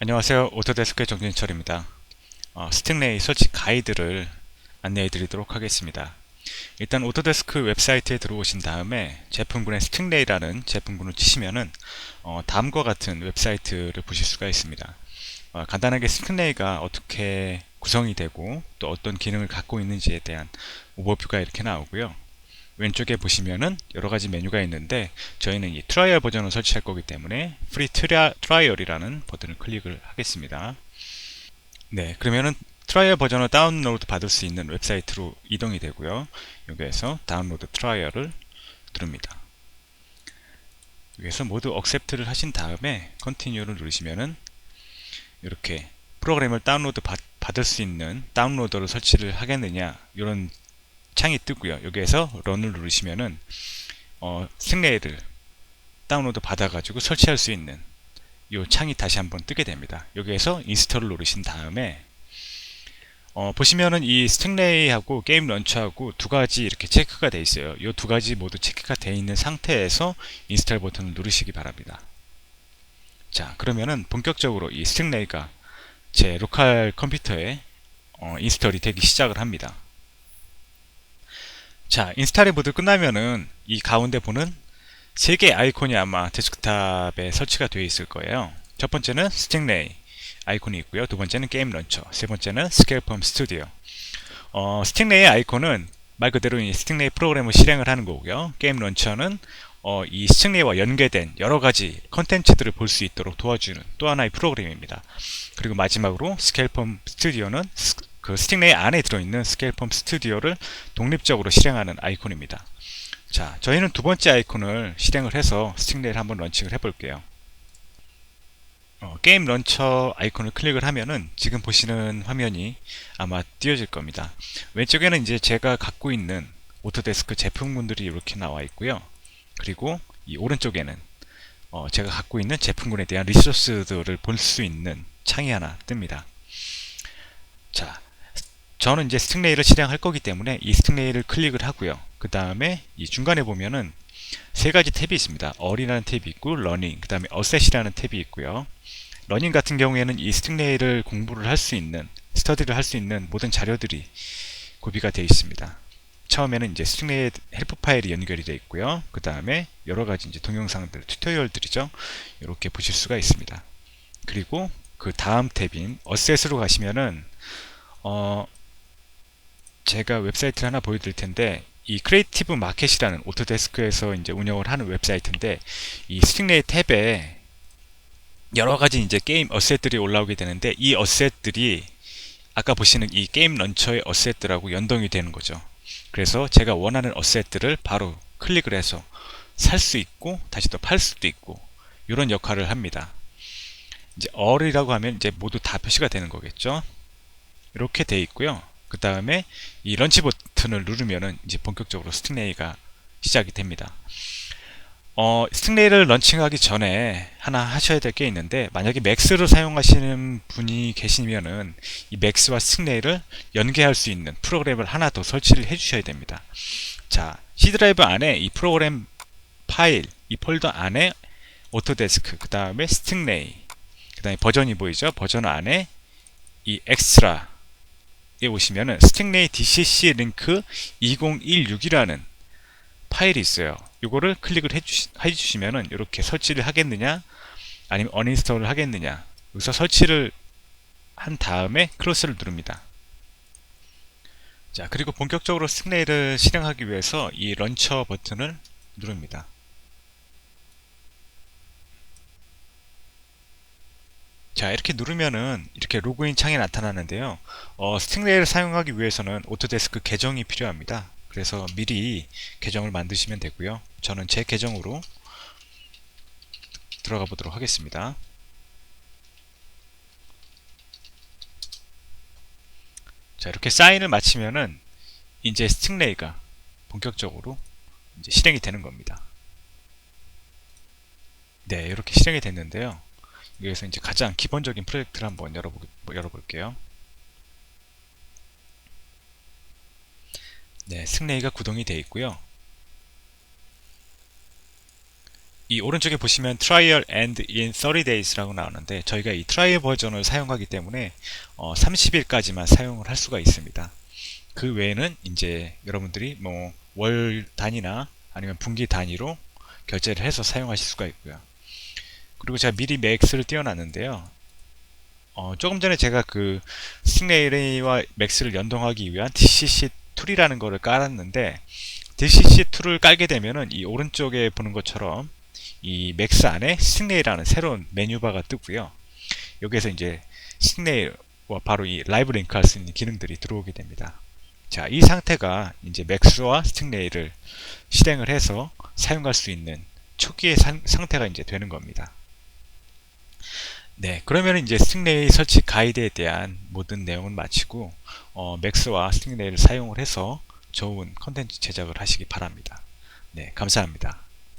안녕하세요. 오토데스크의 정진철입니다. 어, 스팅레이 설치 가이드를 안내해 드리도록 하겠습니다. 일단 오토데스크 웹사이트에 들어오신 다음에 제품군의 스팅레이라는 제품군을 치시면은 어, 다음과 같은 웹사이트를 보실 수가 있습니다. 어, 간단하게 스팅레이가 어떻게 구성이 되고 또 어떤 기능을 갖고 있는지에 대한 오버뷰가 이렇게 나오고요. 왼쪽에 보시면은 여러 가지 메뉴가 있는데 저희는 이 트라이얼 버전을 설치할 거기 때문에 프리 트라이얼이라는 버튼을 클릭을 하겠습니다. 네, 그러면은 트라이얼 버전을 다운로드 받을 수 있는 웹사이트로 이동이 되고요. 여기에서 다운로드 트라이얼을 누릅니다. 여기서 모두 억셉트를 하신 다음에 컨티뉴를 누르시면은 이렇게 프로그램을 다운로드 받, 받을 수 있는 다운로더를 설치를 하겠느냐 이런 창이 뜨고요. 여기에서 런을 누르시면은 어, 스팅레이를 다운로드 받아가지고 설치할 수 있는 이 창이 다시 한번 뜨게 됩니다. 여기에서 인스톨을 누르신 다음에 어, 보시면은 이 스팅레이하고 게임 런처하고 두 가지 이렇게 체크가 되어 있어요. 이 두 가지 모두 체크가 되어 있는 상태에서 인스톨 버튼을 누르시기 바랍니다. 자, 그러면은 본격적으로 이 스팅레이가 제 로컬 컴퓨터에 어, 인스톨이 되기 시작을 합니다. 자, 인스탈이 모두 끝나면은 이 가운데 보는 세 개의 아이콘이 아마 데스크탑에 설치가 되어 있을 거예요. 첫 번째는 스팅레이 아이콘이 있고요. 두 번째는 게임 런처, 세 번째는 스케일펌 스튜디오. 어, 스팅레이 아이콘은 말 그대로 이 스팅레이 프로그램을 실행을 하는 거고요. 게임 런처는 어, 이 스팅레이와 연계된 여러 가지 컨텐츠들을 볼 수 있도록 도와주는 또 하나의 프로그램입니다. 그리고 마지막으로 스케일펌 스튜디오는 그 스팅레이 안에 들어있는 스케일펌 스튜디오를 독립적으로 실행하는 아이콘입니다. 자, 저희는 두 번째 아이콘을 실행을 해서 스팅레이를 한번 런칭을 해볼게요. 어, 게임 런처 아이콘을 클릭을 하면은 지금 보시는 화면이 아마 띄어질 겁니다. 왼쪽에는 이제 제가 갖고 있는 오토데스크 제품군들이 이렇게 나와 있고요. 그리고 이 오른쪽에는 어, 제가 갖고 있는 제품군에 대한 리소스들을 볼 수 있는 창이 하나 뜹니다. 자, 저는 이제 스팅레이를 실행할 거기 때문에 이 스팅레이를 클릭을 하고요. 그 다음에 이 중간에 보면은 세 가지 탭이 있습니다. 어리라는 탭이 있고 러닝, 그 다음에 어셋이라는 탭이 있고요. 러닝 같은 경우에는 이 스팅레이를 공부를 할 수 있는, 스터디를 할 수 있는 모든 자료들이 구비가 되어 있습니다. 처음에는 이제 스팅레이 헬프 파일이 연결이 되어 있고요. 그 다음에 여러 가지 이제 동영상들, 튜토리얼들이죠. 이렇게 보실 수가 있습니다. 그리고 그 다음 탭인 어셋으로 가시면은 어, 제가 웹사이트를 하나 보여드릴 텐데 이 크리에이티브 마켓이라는 오토데스크에서 이제 운영을 하는 웹사이트인데 이 스팅레이 탭에 여러 가지 이제 게임 어셋들이 올라오게 되는데 이 어셋들이 아까 보시는 이 게임 런처의 어셋들하고 연동이 되는 거죠. 그래서 제가 원하는 어셋들을 바로 클릭을 해서 살 수 있고 다시 또 팔 수도 있고 이런 역할을 합니다. 이제 all이라고 하면 이제 모두 다 표시가 되는 거겠죠. 이렇게 돼 있고요. 그 다음에 이 런치 버튼을 누르면은 이제 본격적으로 스팅레이가 시작이 됩니다. 어, 스팅레이를 런칭하기 전에 하나 하셔야 될 게 있는데 만약에 맥스를 사용하시는 분이 계시면은 이 맥스와 스팅레이를 연계할 수 있는 프로그램을 하나 더 설치를 해 주셔야 됩니다. 자, C 드라이브 안에 이 프로그램 파일, 이 폴더 안에 오토데스크, 그 다음에 스팅레이, 그 다음에 버전이 보이죠? 버전 안에 이 엑스트라 에 오시면은 스팅레이 DCC 링크 2016이라는 파일이 있어요. 이거를 클릭을 해주시, 해주시면은 이렇게 설치를 하겠느냐 아니면 어인스톨을 하겠느냐 여기서 설치를 한 다음에 크로스를 누릅니다. 자 그리고 본격적으로 스팅레이를 실행하기 위해서 이 런처 버튼을 누릅니다. 자 이렇게 누르면은 이렇게 로그인 창이 나타나는데요. 어, 스팅레이를 사용하기 위해서는 오토데스크 계정이 필요합니다. 그래서 미리 계정을 만드시면 되고요. 저는 제 계정으로 들어가 보도록 하겠습니다. 자 이렇게 사인을 마치면은 이제 스팅레이가 본격적으로 이제 실행이 되는 겁니다. 네 이렇게 실행이 됐는데요 여기서 이제 가장 기본적인 프로젝트를 한번 열어보, 열어볼게요. 네, 승레이가 구동이 되어 있고요. 이 오른쪽에 보시면 Trial and in 30 days라고 나오는데 저희가 이 트라이얼 버전을 사용하기 때문에 어, 30일까지만 사용을 할 수가 있습니다. 그 외에는 이제 여러분들이 뭐 월 단위나 아니면 분기 단위로 결제를 해서 사용하실 수가 있고요. 그리고 제가 미리 맥스를 띄워놨는데요. 어, 조금 전에 제가 그 스틱레이와 맥스를 연동하기 위한 DCC 툴이라는 거를 깔았는데 DCC 툴을 깔게 되면은 이 오른쪽에 보는 것처럼 이 맥스 안에 스틱레이라는 새로운 메뉴바가 뜨고요. 여기에서 이제 스틱레이와 바로 이 라이브 링크 할 수 있는 기능들이 들어오게 됩니다. 자, 이 상태가 이제 맥스와 스틱레이를 실행을 해서 사용할 수 있는 초기의 상, 상태가 이제 되는 겁니다. 네, 그러면 이제 스틱레이 설치 가이드에 대한 모든 내용은 마치고 어, 맥스와 스틱레이를 사용을 해서 좋은 컨텐츠 제작을 하시기 바랍니다. 네, 감사합니다.